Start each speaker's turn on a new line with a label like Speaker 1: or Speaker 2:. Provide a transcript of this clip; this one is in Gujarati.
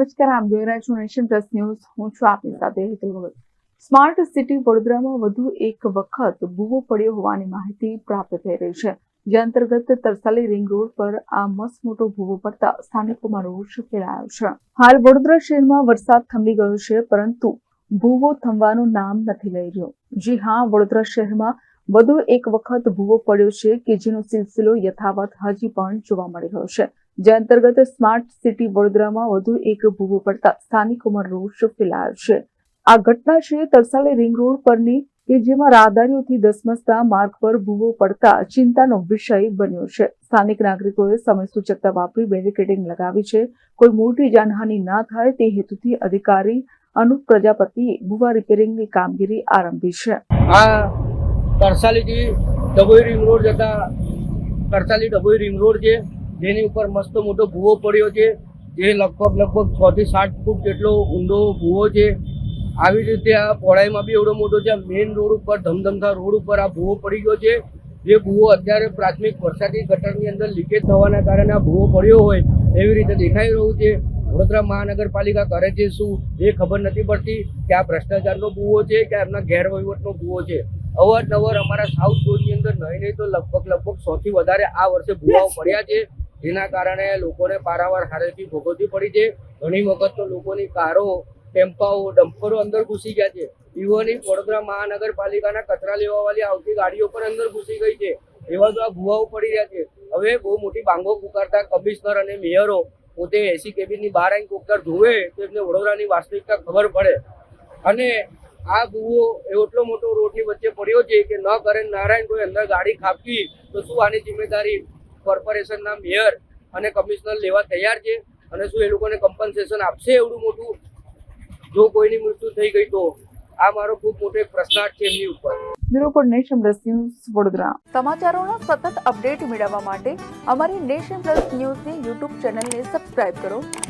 Speaker 1: નમસ્કાર, આપ જોઈ નેશન પ્લસ ન્યૂઝ. હું છું આપની સાથે હેતલ સ્માર્ટ સિટી વડોદરામાં વધુ એક વખત ભૂવો પડ્યો હોવાની માહિતી પ્રાપ્ત થઈ રહી છે. જે અંતર્ગત તરસાલી રિંગ રોડ પર આ મસ્ત મોટો ભૂવો પડતા સ્થાનિકોમાં રોષ ફેલાયો છે. હાલ વડોદરા શહેરમાં વરસાદ થંભી ગયો છે, પરંતુ ભૂવો થંભવાનું નામ નથી લઈ રહ્યો. જી હા, વડોદરા શહેરમાં વધુ એક વખત ભૂવો પડ્યો છે કે જેનો સિલસિલો યથાવત હજી પણ જોવા મળી રહ્યો છે. જે અંતર્ગત સ્માર્ટ સિટી વડોદરામાં વધુ એક ભૂવો પડતા સ્થાનિકોમાં રોષ ફેલાયો છે. આ ઘટના છે તરસાલી રિંગ રોડ પરની કે જેમાં રાહદારીઓથી ધસમસતા માર્ગ પર ભૂવો પડતા ચિંતાનો વિષય બન્યો છે. સ્થાનિક નાગરિકોએ સમય સૂચકતા વાપરી બેરિકેડિંગ લગાવી છે. કોઈ મોટી જાનહાનિ ના થાય તે હેતુથી અધિકારી અનુપ પ્રજાપતિએ ભૂવા રિપેરિંગની કામગીરી આરંભી છે.
Speaker 2: આ તરસાલીથી ડભોઈ રિંગ રોડ જતા કરસાલી ડભોઈ રિંગ રોડ છે. જેની ઉપર મસ્ત મોટો ભૂવો પડ્યો છે. જે લગભગ લગભગ છ થી સાત ફૂટ જેટલો ઊંડો ભૂવો છે. આવી રીતે આ પહોળાઈમાં બી એવડો મોટો છે. મેઇન રોડ ઉપર, ધમધમતા રોડ ઉપર આ ભૂવો પડી ગયો છે. જે ભૂવો અત્યારે પ્રાથમિક વરસાદી ગટરની અંદર લીકેજ થવાના કારણે આ ભૂવો પડ્યો હોય એવી રીતે દેખાઈ રહ્યું છે. વડોદરા મહાનગરપાલિકા કરે છે શું એ ખબર નથી પડતી કે આ ભ્રષ્ટાચારનો ભૂવો છે કે એમના ગેરવહીવટનો ભૂવો છે. અવારનવાર અમારા સાઉથ ઝોનની અંદર નહીં નહીં તો લગભગ લગભગ સૌથી વધારે આ વર્ષે ભૂવાઓ પડ્યા છે. જેના કારણે લોકોને પારાવાર હારેથી ભોગવતી પડી છે. ઘણી વખત તો લોકોની કારો ટેમ્પાઓ ડમ્પરો અંદર ઘૂસી ગયા છે. ઇવન વડોદરા મહાનગરપાલિકાના કચરા લેવાવાળી આવતી ગાડીઓ પણ અંદર ઘૂસી ગઈ છે. એવા તો આ ભૂવાઓ પડી રહ્યા છે. હવે બહુ મોટી બાંગો પુકારતા કમિશનર અને મેયરો પોતે એસી કેબિનની બહાર આવીને કોકર ધોવે તો એમને વડોદરાની વાસ્તવિકતા ખબર પડે. અને આ ગુવો એટલો મોટો રોડની વચ્ચે પડ્યો છે કે ન કરે નારાયણ કોઈ અંદર ગાડી ખાપી તો શું આની જિમ્મેદારી કોર્પોરેશનના મેયર અને કમિશનર લેવા તૈયાર છે? અને શું એ લોકોને કમ્પન્સેશન આપશે એવડું મોટું? જો કોઈની મૃત્યુ થઈ ગઈ તો? આ મારો ખૂબ મોટો પ્રશ્નાર્થ છે એમની ઉપર.
Speaker 1: Bureau for nation plus news Vadodara.
Speaker 3: સમાચારોનો સતત અપડેટ મેળવવા માટે અમારી નેશન પ્લસ ન્યૂઝની યુટ્યુબ ચેનલને સબસ્ક્રાઇબ કરો.